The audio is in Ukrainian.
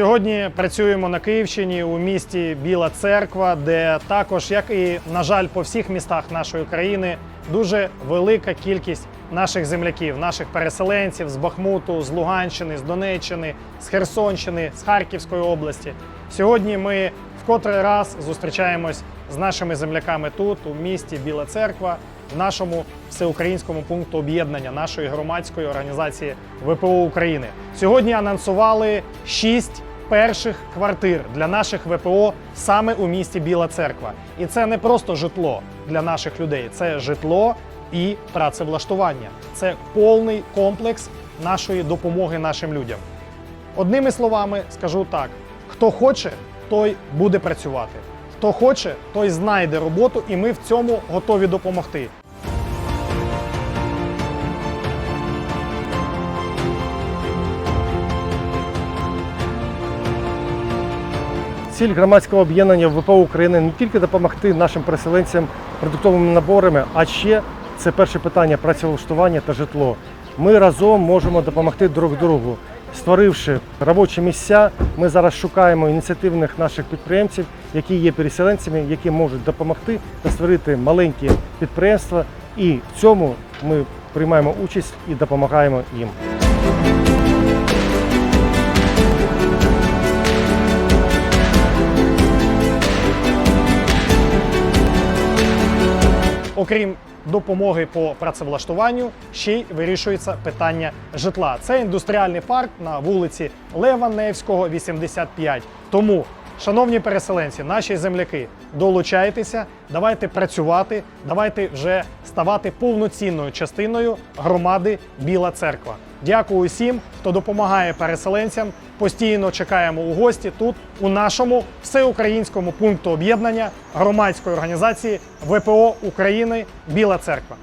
Сьогодні працюємо на Київщині у місті Біла Церква, де також, як і на жаль, по всіх містах нашої країни, дуже велика кількість наших земляків, наших переселенців з Бахмуту, з Луганщини, з Донеччини, з Херсонщини, з Харківської області. Сьогодні ми в котрий раз зустрічаємось з нашими земляками тут, у місті Біла Церква, в нашому всеукраїнському пункту об'єднання нашої громадської організації ВПО України. Сьогодні анонсували шість перших квартир для наших ВПО саме у місті Біла Церква. І це не просто житло для наших людей, це житло і працевлаштування. Це повний комплекс нашої допомоги нашим людям. Одними словами скажу так: хто хоче, той буде працювати. Хто хоче, той знайде роботу, і ми в цьому готові допомогти. Ціль громадського об'єднання ВПО України не тільки допомогти нашим переселенцям продуктовими наборами, а ще це перше питання працевлаштування та житло. Ми разом можемо допомогти друг другу. Створивши робочі місця, ми зараз шукаємо ініціативних наших підприємців, які є переселенцями, які можуть допомогти та створити маленькі підприємства. І в цьому ми приймаємо участь і допомагаємо їм. Окрім допомоги по працевлаштуванню, ще й вирішується питання житла. Це індустріальний парк на вулиці Лева Невського, 85. Тому, шановні переселенці, наші земляки, долучайтеся, давайте працювати, давайте вже ставати повноцінною частиною громади Біла Церква. Дякую всім, хто допомагає переселенцям. Постійно чекаємо у гості тут, у нашому всеукраїнському пункту об'єднання громадської організації ВПО України Біла Церква.